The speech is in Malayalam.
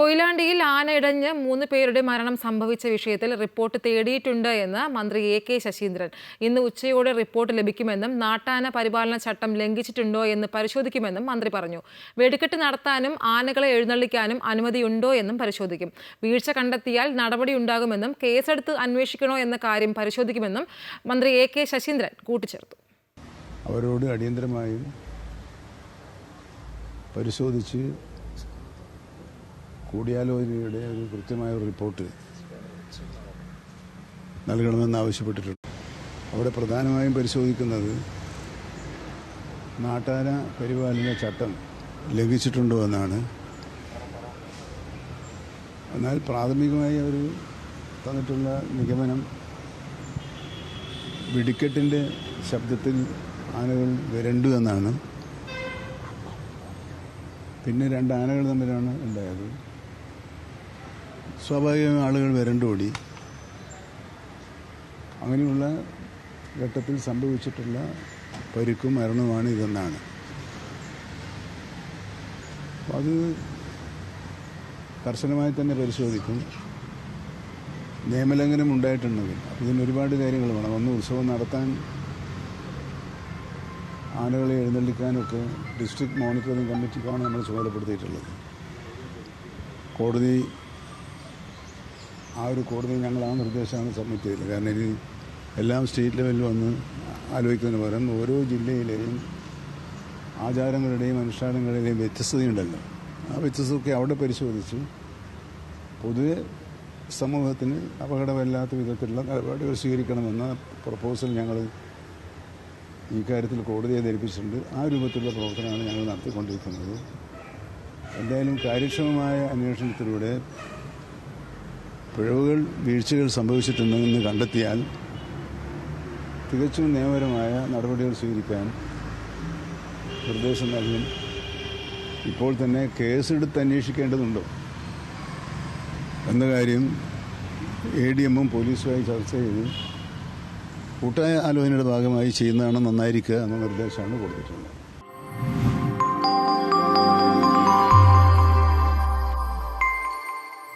കൊയിലാണ്ടിയിൽ ആനയിടഞ്ഞ് മൂന്ന് പേരുടെ മരണം സംഭവിച്ച വിഷയത്തിൽ റിപ്പോർട്ട് തേടിയിട്ടുണ്ട് എന്ന് മന്ത്രി എ കെ ശശീന്ദ്രൻ. ഇന്ന് ഉച്ചയോടെ റിപ്പോർട്ട് ലഭിക്കുമെന്നും നാട്ടാന പരിപാലന ചട്ടം ലംഘിച്ചിട്ടുണ്ടോ എന്ന് പരിശോധിക്കുമെന്നും മന്ത്രി പറഞ്ഞു. വെടിക്കെട്ട് നടത്താനും ആനകളെ എഴുന്നള്ളിക്കാനും അനുമതിയുണ്ടോ എന്നും പരിശോധിക്കും. വീഴ്ച കണ്ടെത്തിയാൽ നടപടിയുണ്ടാകുമെന്നും കേസെടുത്ത് അന്വേഷിക്കണോ എന്ന കാര്യം പരിശോധിക്കുമെന്നും മന്ത്രി എ കെ ശശീന്ദ്രൻ കൂട്ടിച്ചേർത്തു. അവരോട് അടിയന്തരമായും പരിശോധിച്ച് കൂടിയാലോചനയുടെ ഒരു കൃത്യമായ ഒരു റിപ്പോർട്ട് നൽകണമെന്ന് ആവശ്യപ്പെട്ടിട്ടുണ്ട്. അവിടെ പ്രധാനമായും പരിശോധിക്കുന്നത് നാട്ടാന പരിപാലന ചട്ടം ലംഘിച്ചിട്ടുണ്ടോ എന്നാണ്. എന്നാൽ പ്രാഥമികമായി അവർ തന്നിട്ടുള്ള നിഗമനം വെടിക്കെട്ടിന്റെ ശബ്ദത്തിൽ ആനകൾ വരണ്ടു എന്നാണ്. പിന്നെ രണ്ട് ആനകൾ തമ്മിലാണ് ഉണ്ടായത്. സ്വാഭാവികമായും ആളുകൾ വരണ്ടോടി അങ്ങനെയുള്ള ഘട്ടത്തിൽ സംഭവിച്ചിട്ടുള്ള പരിക്കും മരണവുമാണ് ഇതെന്നാണ്. അത് കർശനമായി തന്നെ പരിശോധിക്കും. നിയമലംഘനം ഉണ്ടായിട്ടുണ്ടെങ്കിൽ ഇതിന് ഒരുപാട് കാര്യങ്ങൾ വേണം. ഒന്ന് ഉത്സവം നടത്താൻ ആനകളെ എഴുന്നള്ളിക്കാനൊക്കെ ഡിസ്ട്രിക്ട് മോണിറ്ററിംഗ് കമ്മിറ്റിക്കാണ് നമ്മൾ ചുമതലപ്പെടുത്തിയിട്ടുള്ളത്. കോടതി ആ ഒരു കോടതി ഞങ്ങൾ ആ നിർദ്ദേശമാണ് സബ്മിറ്റ് ചെയ്തത്. കാരണം ഇനി എല്ലാം സ്റ്റേറ്റ് ലെവലിൽ വന്ന് ആലോചിക്കുന്നതിന് പകരം ഓരോ ജില്ലയിലെയും ആചാരങ്ങളുടെയും അനുഷ്ഠാനങ്ങളുടെയും വ്യത്യസ്തതയുണ്ടല്ലോ. ആ വ്യത്യസ്തതയൊക്കെ അവിടെ പരിശോധിച്ച് പൊതുവെ സമൂഹത്തിന് അപകടമല്ലാത്ത വിധത്തിലുള്ള നടപടികൾ സ്വീകരിക്കണമെന്ന പ്രപ്പോസൽ ഞങ്ങൾ ഈ കാര്യത്തിൽ കോടതിയെ ധരിപ്പിച്ചിട്ടുണ്ട്. ആ രൂപത്തിലുള്ള പ്രവർത്തനമാണ് ഞങ്ങൾ നടത്തിക്കൊണ്ടിരിക്കുന്നത്. എന്തായാലും കാര്യക്ഷമമായ അന്വേഷണത്തിലൂടെ പിഴവുകൾ വീഴ്ചകൾ സംഭവിച്ചിട്ടുണ്ടെന്ന് കണ്ടെത്തിയാൽ തികച്ചും നിയമപരമായ നടപടികൾ സ്വീകരിക്കാൻ നിർദ്ദേശം നൽകും. ഇപ്പോൾ തന്നെ കേസെടുത്ത് അന്വേഷിക്കേണ്ടതുണ്ടോ? എന്ന കാര്യം എ ഡി എമ്മും പോലീസുമായി ചർച്ച ചെയ്ത് കൂട്ടായ ആലോചനയുടെ ഭാഗമായി ചെയ്യുന്നതാണ് നന്നായിരിക്കുക എന്ന നിർദ്ദേശമാണ് കൊടുത്തിട്ടുള്ളത്.